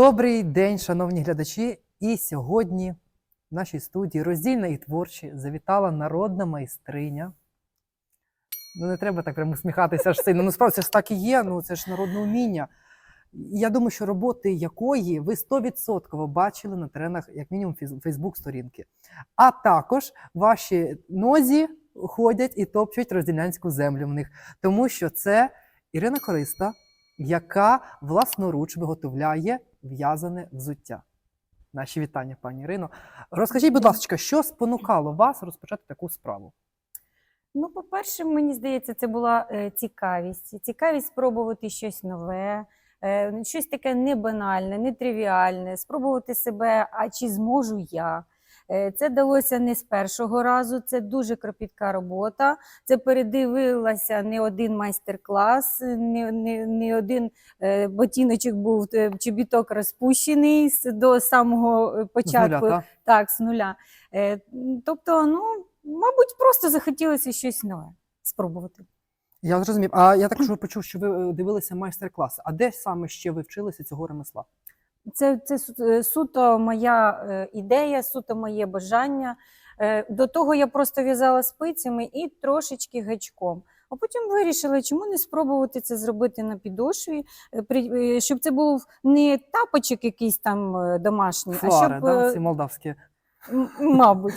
Добрий день, шановні глядачі. І сьогодні в нашій студії роздільна і творчі завітала народна майстриня. Ну, не треба так прямо усміхатися аж сильно. Ну, справді, це ж так і є, ну це ж народне уміння. Я думаю, що роботи якої ви 100% бачили на теренах, як мінімум, Фейсбук-сторінки. А також ваші нозі ходять і топчуть розділянську землю в них, тому що це Ірина Користа, яка власноруч виготовляє в'язане взуття. Наші вітання, пані Ірино. Розкажіть, будь ласка, що спонукало вас розпочати таку справу? Ну, по-перше, мені здається, це була е, цікавість. Цікавість спробувати щось нове, е, щось таке не банальне, не спробувати себе, а чи зможу я. Е, Це далося не з першого разу, це дуже кропітка робота. Це передивилася не один майстер-клас, не, не, не один е, ботиночок був е, чобіток розпущений до самого е, З нуля, початку. Так, з нуля. Тобто, ну, мабуть, просто захотілося щось нове спробувати. Я зрозумів. А я також почув, що ви дивилися майстер-класи. А де саме ще ви вчилися цього ремесла? Це, це е, суто моя е, ідея, суто моє бажання. Е, До того я просто в'язала спицями і трошечки гачком. А потім вирішила, чому не спробувати це зробити на підошві, щоб це був не тапочок якийсь там домашній, домашній, а щоб да? ці молдавські. Мабуть.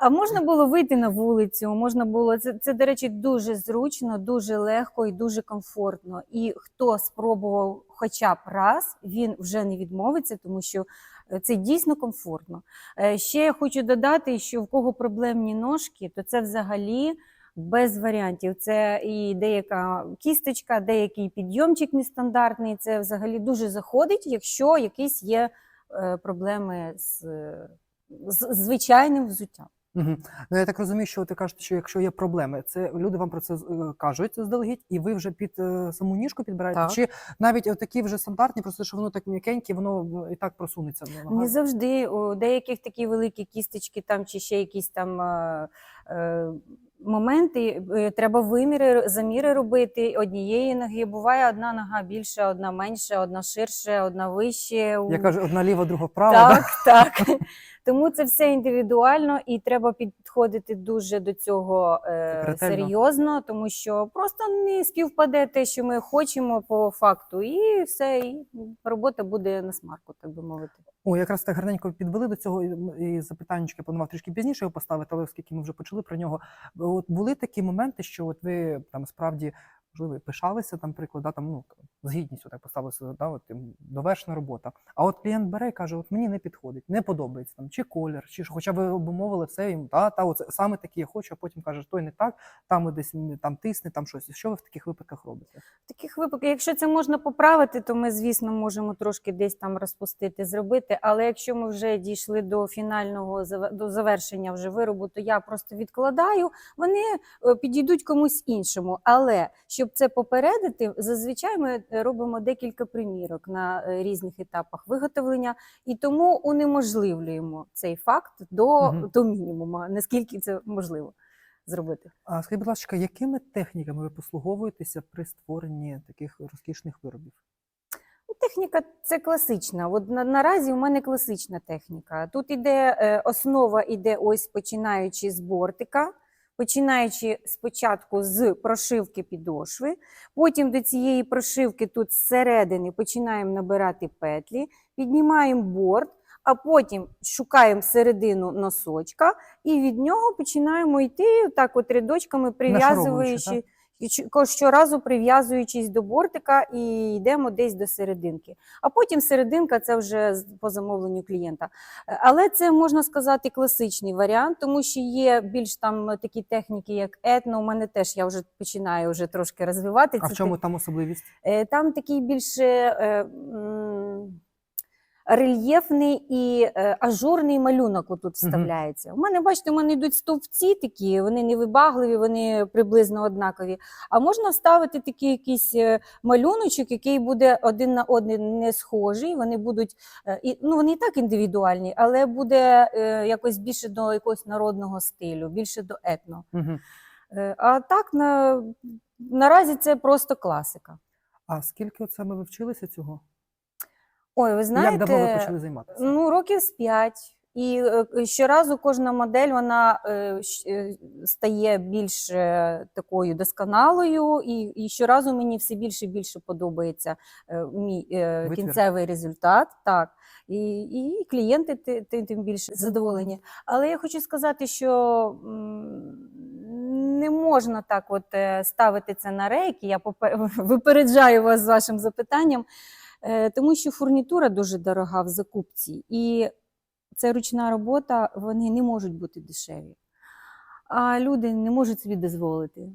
А можна було вийти на вулицю, можна було це, це, до речі, дуже зручно, дуже легко і дуже комфортно. І хто спробував хоча б раз, він вже не відмовиться, тому що е, це дійсно комфортно. Е, Ще я хочу додати, що в кого проблемні ножки, то це взагалі без варіантів. Це і деяка кісточка, деякий підйомчик нестандартний. Це взагалі дуже заходить, якщо якісь є е, проблеми з, з звичайним взуттям. Угу. Ну, я так розумію, що ти кажете, що якщо є проблеми, це люди вам про це е, кажуть заздалегідь, і ви вже під е, саму ніжку підбираєте? Так. Чи навіть такі вже стандартні, просто що воно так м'якеньке, воно і так просунеться. Не завжди у деяких такі великі кісточки там чи ще якісь там е, е, моменти. е, Треба виміри, заміри робити однієї ноги. Буває одна нога більша, одна менша, одна ширше, одна вище. Я кажу, одна ліва, друга права. Так, так. Тому це все індивідуально і треба підходити дуже до цього е, серйозно, тому що просто не співпаде те, що ми хочемо по факту, і все, і робота буде на смарку, так би мовити. О, якраз так гарненько підвели до цього, і, запитаннячки планував трішки пізніше його поставити, але оскільки ми вже почали про нього. От були такі моменти, що от ви там справді можливо і пишалися, там приклад, да, там ну з гідністю так поставилися, да, от довершена робота. А от клієнт бере і каже: от мені не підходить, не подобається там чи колір, чи що, хоча ви обумовили все їм, та, та от саме такі я хочу, а потім каже, той не так, там десь там тисне, там щось. Що ви в таких випадках робите? В таких випадках, якщо це можна поправити, то ми, звісно, можемо трошки десь там розпустити, зробити. Але якщо ми вже дійшли до фінального до завершення вже виробу, то я просто відкладаю. Вони е, підійдуть комусь іншому. Але щоб це попередити, зазвичай ми е, робимо декілька примірок на е, різних етапах виготовлення, і тому унеможливлюємо цей факт до, Мгм. до мінімуму, наскільки це можливо зробити. А скажіть, будь ласка, якими техніками ви послуговуєтеся при створенні таких розкішних виробів? Ну, Техніка це класична. От на, наразі у мене класична техніка. Тут іде е, основа іде ось починаючи з бортика, починаючи спочатку з прошивки підошви. Потім до цієї прошивки тут зсередини починаємо набирати петлі, піднімаємо борт, а потім шукаємо середину носочка і від нього починаємо йти так от рядочками прив'язуючи. І щоразу прив'язуючись до бортика і йдемо десь до серединки. А потім серединка це вже по замовленню клієнта. Е, Але це можна сказати класичний варіант, тому що є більш там такі техніки, як етно. У мене теж я вже починаю вже трошки розвивати А в чому там особливість? Е, Там такий більше е, рельєфний і е, ажурний малюнок отут вставляється. У мене, бачите, у мене йдуть стовпці такі, вони невибагливі, вони приблизно однакові. А можна вставити такий якийсь е, малюночок, який буде один на один не схожий. Вони будуть, е, і, ну вони і так індивідуальні, але буде е, якось більше до якогось народного стилю, більше до етно. Угу. Е, А так на, наразі це просто класика. А скільки от саме ви вчилися цього? Ой, ви знаєте, Як давно ви почали займатися? Ну, років з п'ять. І е, щоразу кожна модель вона е, е, стає більш такою досконалою, і, і щоразу мені все більше і більше подобається мій Витвір. кінцевий результат. Так. І, і клієнти ти- ти- тим більше задоволені. Але я хочу сказати, що не можна так от ставити це на рейки. Я випереджаю вас з вашим запитанням. Е, Тому що фурнітура дуже дорога в закупці, і це ручна робота, вони не можуть бути дешеві. А люди не можуть собі дозволити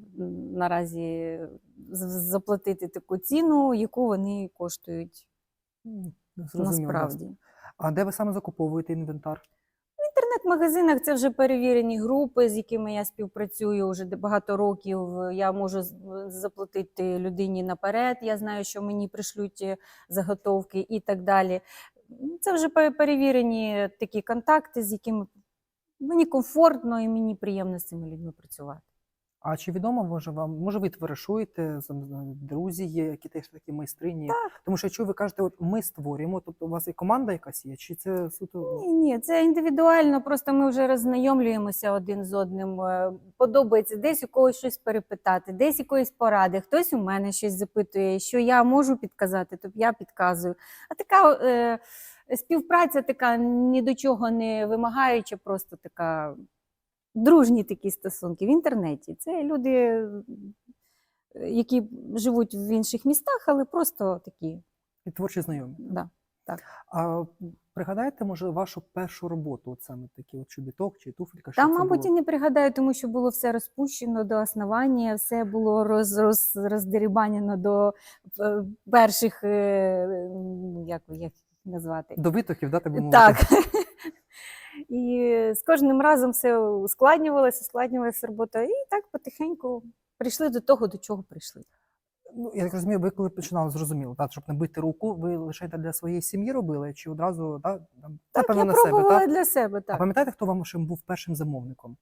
наразі заплатити таку ціну, яку вони коштують зрозуміло, насправді. А де ви саме закуповуєте інвентар? Інтернет-магазинах це вже перевірені групи, з якими я співпрацюю вже багато років. Я можу заплатити людині наперед. Я знаю, що мені пришлють е, заготовки і так далі. Це вже перевірені такі контакти, з якими мені комфортно і мені приємно з цими людьми працювати. А чи відомо може вам, може ви товаришуєте, друзі є, які теж такі майстрині? Тому що якщо ви кажете, от ми створюємо, тобто у вас і команда якась є, чи це суто Ні, ні, це індивідуально. Просто ми вже роззнайомлюємося один з одним. е, Подобається десь у когось щось перепитати, десь якоїсь поради. Хтось у мене щось запитує, що я можу підказати, то я підказую. А така е, співпраця така ні до чого не вимагаюча, просто така дружні такі стосунки в інтернеті. Це люди, які живуть в інших містах, але просто такі. і творчі знайомі? Да. А пригадаєте, може, вашу першу роботу, от саме такі от чобіток чи туфелька? це мабуть, і не пригадаю, тому що було все розпущено до основання, все було роз, роз, роздерибанено до е, перших, е, як їх назвати? До витоків, да, так би мовити? Так. І з кожним разом все ускладнювалося, ускладнювалася робота. І так потихеньку прийшли до того, до чого прийшли. Ну, я так розумію, ви коли починали, зрозуміло, так, щоб не бити руку, ви лише для своєї сім'ї робили, чи одразу так, там, Так, я на себе, так? для себе. А пам'ятаєте, хто вам був першим замовником?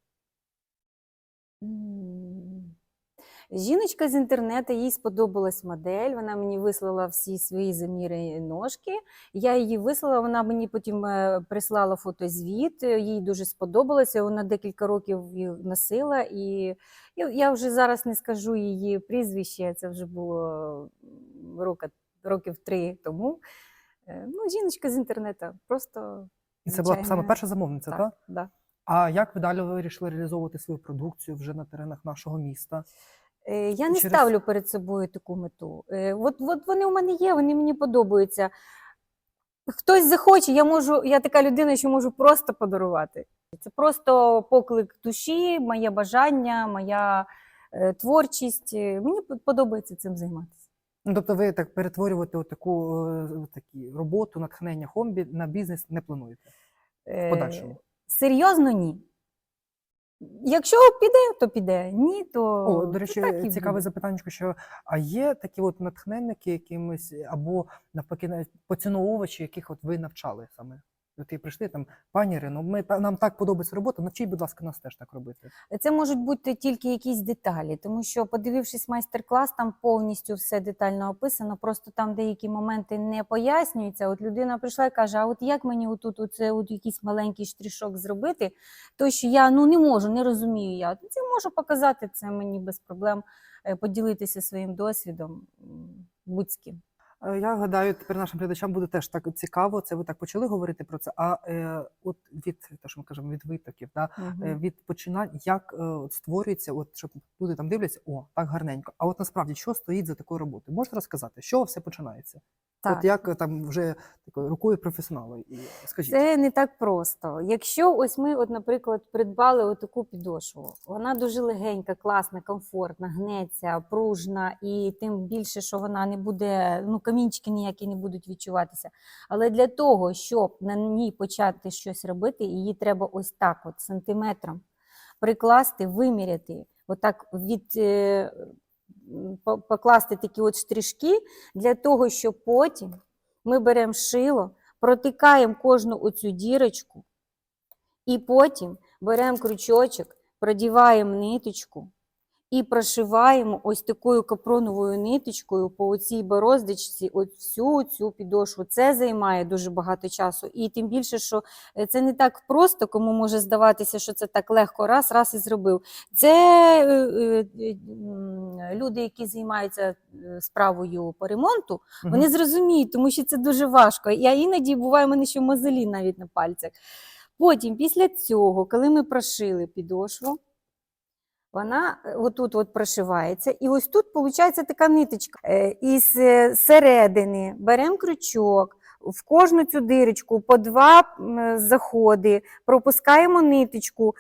Жіночка з інтернету, їй сподобалась модель. Вона мені вислала всі свої заміри ножки. Я її вислала, вона мені потім е, прислала фотозвіт. е, Їй дуже сподобалося. Вона декілька років їх носила, і я- вже зараз не скажу її прізвище. Це вже було рока, років три тому. Е, Ну, жіночка з інтернету. Просто І це була саме перша замовниця, так? так, да. А як ви далі вирішили реалізовувати свою продукцію вже на теренах нашого міста? Е, Я не Через- ставлю перед собою таку мету. Е, От, от вони у мене є, вони мені подобаються. Хтось захоче, я можу, я така людина, що можу просто подарувати. Це просто поклик душі, моє бажання, моя е, творчість. Мені подобається цим займатися. Ну, тобто ви так перетворювати таку такі роботу, натхнення хобі на бізнес не плануєте в Е. Серйозно, ні. Якщо піде, то піде. Ні, то О, до речі, так і цікаве буде. запитання, що а є такі от натхненники якимось, або навпаки, навіть поціновувачі, яких от ви навчали саме? От і прийшли там, пані Ірино, ми нам так подобається робота, навчіть, будь ласка, нас теж так робити. Це можуть бути тільки якісь деталі, тому що, подивившись майстер-клас, там повністю все детально описано. Просто там деякі моменти не пояснюються. От людина прийшла і каже: А от як мені отут оце от якийсь маленький штришок зробити? То що я ну не можу, не розумію я. Це можу показати це мені без проблем, е, поділитися своїм досвідом будь-ким. Е, Я гадаю, тепер нашим глядачам буде теж так цікаво. Це ви так почали говорити про це. А е, от від те, що ми кажемо, від витоків, да, угу. від починань, як е, от створюється, от щоб люди там дивляться, о, так гарненько. А от насправді що стоїть за такою роботою? Можете розказати, з чого все починається? Так. От як е, там вже такою рукою професіонала, і скажіть. Це не так просто. Якщо ось ми, от, наприклад, придбали отаку підошву, вона дуже легенька, класна, комфортна, гнеться, пружна, і тим більше, що вона не буде, ну камінчики ніякі не будуть відчуватися. Але для того, щоб на ній почати щось робити, її треба ось так, от сантиметром прикласти, виміряти, отак від. Покласти такі от штришки для того, щоб потім ми беремо шило, протикаємо кожну оцю дірочку, і потім беремо крючочок, продіваємо ниточку і прошиваємо ось такою капроновою ниточкою по цій бороздочці, от всю цю підошву. Це займає дуже багато часу. І тим більше, що е, це не так просто, кому може здаватися, що це так легко, раз, раз і зробив. Це е, е, люди, які займаються справою по ремонту, вони зрозуміють, тому що це дуже важко. Я іноді буває, мене ще мозолі навіть на пальцях. Потім, після цього, коли ми прошили підошву, вона е, отут от прошивається, і ось тут виходить така ниточка. Е, Із е, середини беремо крючок, в кожну цю дирочку по два заходи, пропускаємо ниточку,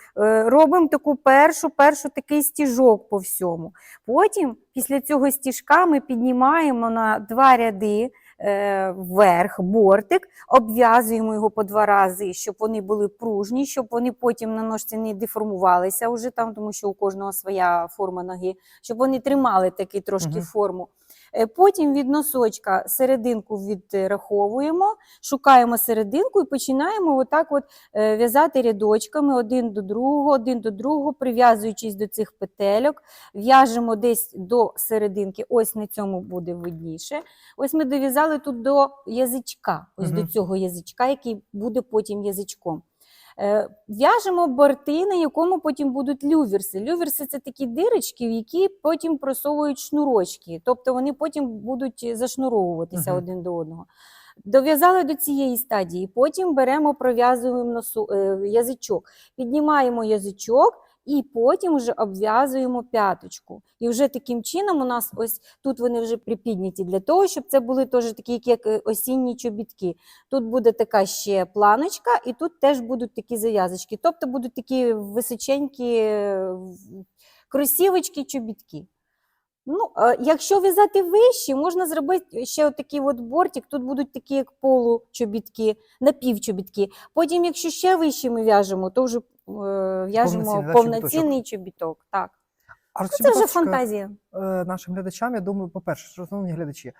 робимо таку першу, першу такий стіжок по всьому. Потім, після цього стіжка, ми піднімаємо на два ряди е, вверх бортик, обв'язуємо його по два рази, щоб вони були пружні, щоб вони потім на ножці не деформувалися вже там, тому що у кожного своя форма ноги, щоб вони тримали таки трошки угу. форму. Е, Потім від носочка серединку відраховуємо, шукаємо серединку і починаємо отак от е, в'язати рядочками один до другого, один до другого, прив'язуючись до цих петельок, в'яжемо десь до серединки, ось на цьому буде видніше. Ось ми дов'язали тут до язичка, ось до цього язичка, який буде потім язичком. Е, В'яжемо борти, на якому потім будуть люверси. Люверси це такі дирочки, в які потім просовують шнурочки, тобто вони потім будуть зашнуровуватися Мгм. один до одного. Дов'язали до цієї стадії, потім беремо, пров'язуємо носу, е, язичок, піднімаємо язичок і потім вже обв'язуємо п'яточку. І вже таким чином у нас ось тут вони вже припідняті для того, щоб це були теж такі, як е, осінні чобітки. Тут буде така ще планочка, і тут теж будуть такі зав'язочки. Тобто будуть такі височенькі е, кросівочки, чобітки. Ну, якщо в'язати вище, можна зробити ще отакий от бортик. Тут будуть такі, як получобітки, напівчобітки. Потім, якщо ще вище ми в'яжемо, то вже в'яжемо Повноцінний, да, повноцінний чобіток. Так. А це вже фантазія. е, нашим глядачам, я думаю, по-перше, шановні глядачі,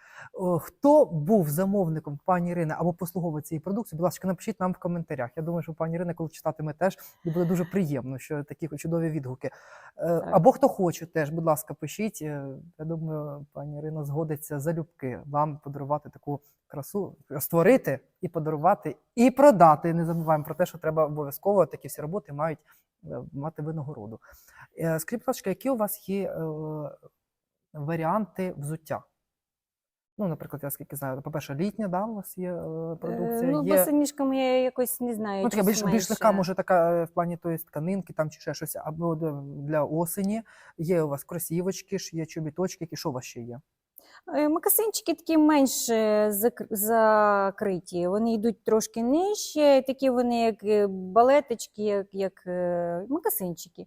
хто був замовником пані Ірини або послуговував цієї продукції, будь ласка, напишіть нам в коментарях. Я думаю, що пані Ірина, коли читатиме теж, і буде дуже приємно, що такі чудові відгуки. Е, Так. Або хто хоче теж, будь ласка, пишіть. Е, Я думаю, пані Ірина згодиться залюбки вам подарувати таку красу, створити і подарувати, і продати. Не забуваємо про те, що треба обов'язково такі всі роботи мають е, мати винагороду. Е, Скажіть, будь ласка, які у вас є е, варіанти взуття? Ну, наприклад, я скільки знаю, по-перше, літня, да, у вас є е, продукція. Е, Ну, є... босоніжками я якось не знаю. Ну, така більш, більш легка, може така е, в плані тої тканинки там чи ще щось, або для осені. Є у вас кросівочки є чобіточки, які що у вас ще є? Е, Макасинчики такі менш е, закриті. Вони йдуть трошки нижче, такі вони, як е, балеточки, як, як макасинчики.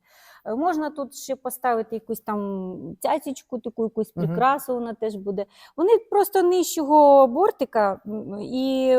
Можна тут ще поставити якусь там цяцічку, таку якусь прикрасу, вона теж буде. Вони просто нижчого бортика і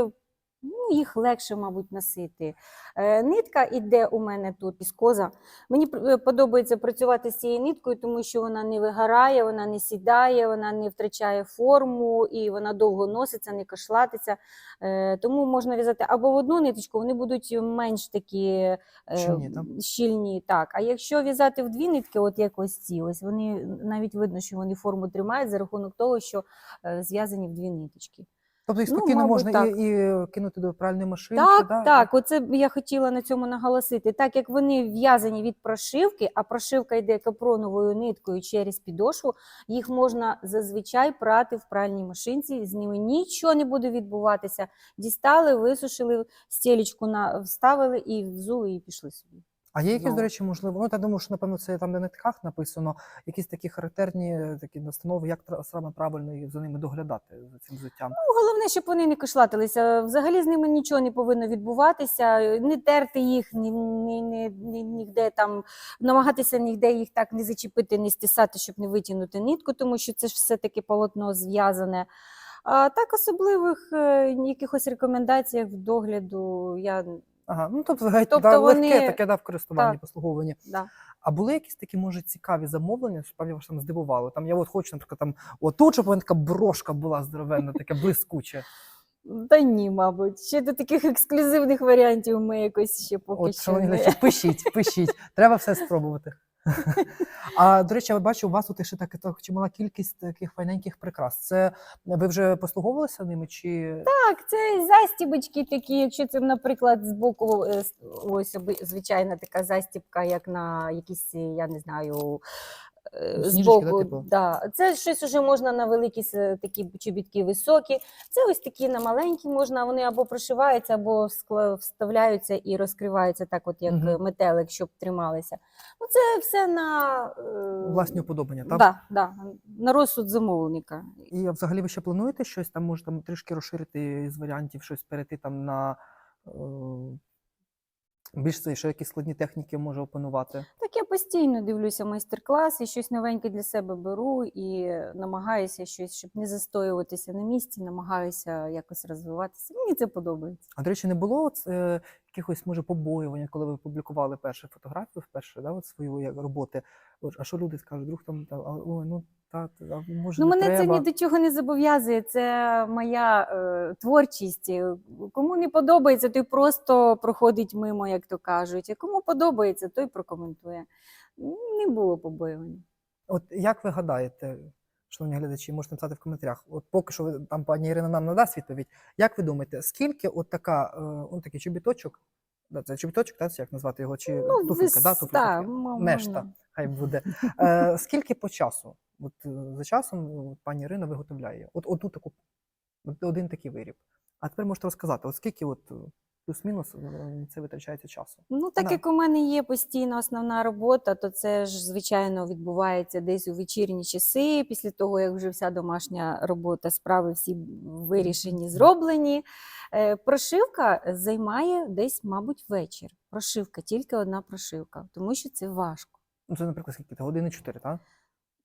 ну, їх легше, мабуть, носити. Е, Нитка іде у мене тут із коза. Мені е, подобається працювати з цією ниткою, тому що вона не вигорає, вона не сідає, вона не втрачає форму і вона довго носиться, не кашлатиться. Е, Тому можна в'язати або в одну ниточку, вони будуть менш такі Щільні, так? щільні. Так. А якщо в'язати в дві нитки, от як ось ці, ось вони навіть видно, що вони форму тримають за рахунок того, що зв'язані в дві ниточки. Тобто їх Ну, спокійно мабуть, можна так. і, і кинути до пральної машинки, Так, да? так, оце я хотіла на цьому наголосити. Так як вони в'язані від прошивки, а прошивка йде капроновою ниткою через підошву, їх можна зазвичай прати в пральній машинці, з ними нічого не буде відбуватися. Дістали, висушили, стілечку вставили і взули, і пішли собі. А є якісь, Ну. до речі, можливо, ну я думаю, що напевно це там, де на тках написано, якісь такі характерні такі настанови, як саме правильно і за ними доглядати за цим взуттям. Ну, головне, щоб вони не кашлатилися. Взагалі з ними нічого не повинно відбуватися. Не терти їх, ні, ні, ні, ні, ніде там, намагатися ніде їх так не зачепити, не стисати, щоб не витягнути нитку, тому що це ж все-таки полотно зв'язане. А так особливих е, якихось рекомендаціях в догляду я Ага, ну тобто, геть, Тобто да, вони- легке таке да, в користуванні, Так. послуговуванні. да. А були якісь такі, може, цікаві замовлення, що певні вас там здивувало? Там я от хочу, наприклад, там отут, щоб вона така брошка була здоровенна, таке блискуче. Та ні, мабуть. Ще до таких ексклюзивних варіантів ми якось ще поки От, що. пишіть, пишіть. Треба все спробувати. А до речі, я бачу, у вас тут ще так, так чимала кількість таких файненьких прикрас. Це ви вже послуговувалися ними? Чи Так, це застібочки такі, якщо це, наприклад, з боку е, ось звичайна така застібка, як на якісь, я не знаю. Е, З да, боку, типу? да. Це щось уже можна на великі такі чобітки високі. Це ось такі на маленькі можна, вони або прошиваються, або вставляються і розкриваються так, от як е, метелик, щоб трималися. Ну, це все на, е, власні уподобання? Так? да, да, на розсуд замовника. І взагалі ви ще плануєте щось там, може там трішки розширити з варіантів, щось перейти там на е, більш це, що якісь складні техніки може опанувати? Так я постійно дивлюся майстер-клас і щось новеньке для себе беру і намагаюся щось, щоб не застоюватися на місці, намагаюся якось розвиватися. Мені це подобається. А до речі, не було е, якихось може побоювання, коли ви публікували першу фотографію вперше, да, от свої як, роботи. От, а що люди скажуть? Друг там, там а, ой, ну так, а може Ну, не мене треба. це ні до чого не зобов'язує. Це моя е, творчість. Е, Кому не подобається, той просто проходить мимо, як то кажуть. А кому подобається, той прокоментує. Не було побоювань. От як ви гадаєте, шановні глядачі, можете написати в коментарях. От поки що ви- там пані Ірина нам надасть відповідь. Як ви думаєте, скільки от така, е, он такий чобіточок? Це чобіточок, так, як назвати його? Чи туфелька, да, туфелька? Мешта, хай буде. Е, скільки по часу? От е, за часом ну, пані Ірина виготовляє. От одну таку, от один такий виріб. А тепер можете розказати, от скільки от плюс-мінус е, це витрачається часу? Ну, так Да. як у мене є постійна основна робота, то це ж звичайно відбувається десь у вечірні часи, після того, як вже вся домашня робота, справи всі вирішені, зроблені. Е, Прошивка займає десь, мабуть, вечір. Прошивка, тільки одна прошивка, тому що це важко. Ну, це, наприклад, скільки? Години чотири, так?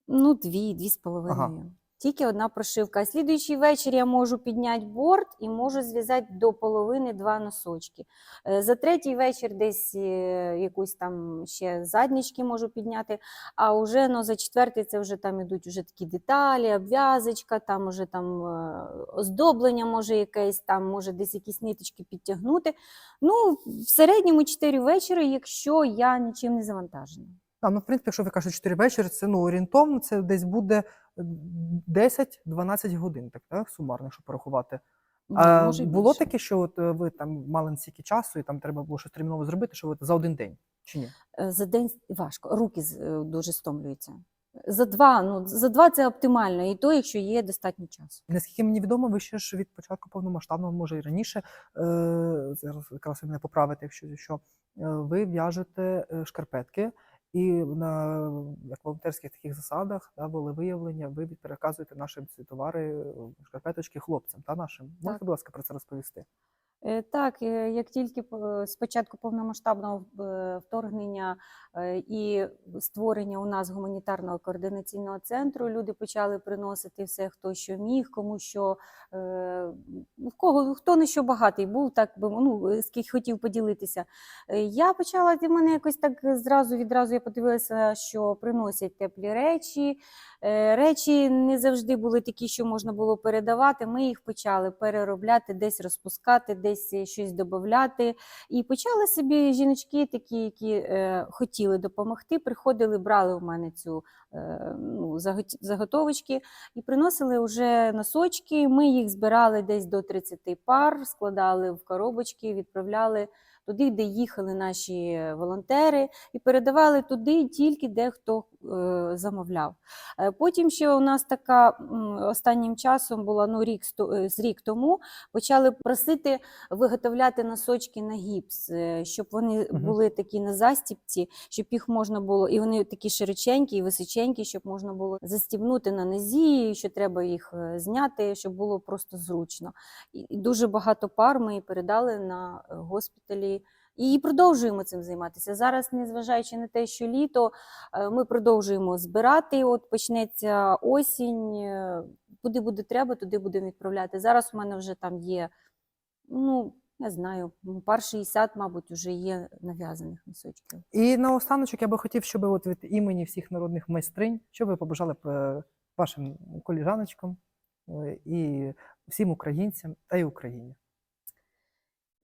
Ну, дві, дві з половиною. Тільки одна прошивка. А слідуючий вечір я можу підняти борт і можу зв'язати до половини два носочки. Е, За третій вечір десь е, якусь там ще заднічки можу підняти. А вже ну, за четвертий це вже там ідуть вже такі деталі, обв'язочка, там уже там е, оздоблення може якесь, там може десь якісь ниточки підтягнути. Ну, в середньому 4 вечора, якщо я нічим не завантажена. А, ну, в принципі, якщо ви кажете 4 вечори, це ну, орієнтовно, це десь буде 10-12 годин, так, так, сумарно, якщо порахувати. Ну, А може, було більше. таке, що от е, ви там мали настільки часу, і там треба було щось терміново зробити, що от за один день, чи ні? Е, За день важко, руки е, дуже стомлюються. За два, ну за два це оптимально, і то, якщо є достатньо часу. Наскільки мені відомо, ви ще ж від початку повномасштабного, може і раніше, зараз якраз мене поправите, якщо що, ви в'яжете шкарпетки, і на як волонтерських таких засадах да, були виявлення, ви переказуєте наші ці товари, шкарпеточки хлопцям та нашим. Можете, будь ласка, про це розповісти? Е, Так, е, як тільки з початку повномасштабного е, вторгнення і створення у нас гуманітарного координаційного центру, люди почали приносити все, хто що міг, кому що е, в кого хто не що багатий був, так би ну ким хотів поділитися. Я почала в мене якось так зразу відразу я подивилася, що приносять теплі речі. Е, Речі не завжди були такі, що можна було передавати. Ми їх почали переробляти, десь розпускати, десь е, щось додати. І почали собі жіночки, такі, які е, хотіли допомогти, приходили, брали у мене цю е, ну, заготовочки і приносили вже носочки. Ми їх збирали десь до 30 пар, складали в коробочки, відправляли туди, де їхали наші волонтери, і передавали туди тільки де хто е, замовляв. Е, Потім ще у нас така останнім часом була ну, рік, сто- е, з рік тому, почали просити виготовляти носочки на гіпс, щоб вони були такі на застіпці, щоб їх можна було, і вони такі широченькі і височенькі, щоб можна було застібнути на нозі, що треба їх зняти, щоб було просто зручно. І дуже багато пар ми передали на госпіталі. І продовжуємо цим займатися. Зараз, незважаючи на те, що літо, е, ми продовжуємо збирати. От почнеться осінь. е, Куди буде треба, туди будемо відправляти. Зараз у мене вже там є, ну, не знаю, м, пар 60, мабуть, вже є нав'язаних носочків. І наостаночок я би хотів, щоб от від імені всіх народних майстринь, щоб ви побажали е, вашим коліжаночкам і всім українцям та й Україні.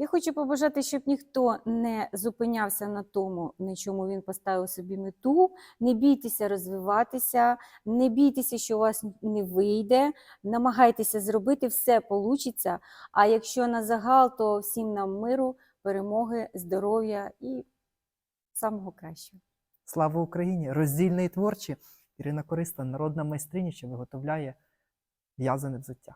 Я хочу побажати, щоб ніхто не зупинявся на тому, на чому він поставив собі мету. Не бійтеся розвиватися, не бійтеся, що у вас не вийде. Намагайтеся зробити все получиться. А якщо на загал, то всім нам миру, перемоги, здоров'я і самого кращого. Слава Україні! Роздільне і творче. Ірина Користа, народна майстриня, що виготовляє в'язане взуття.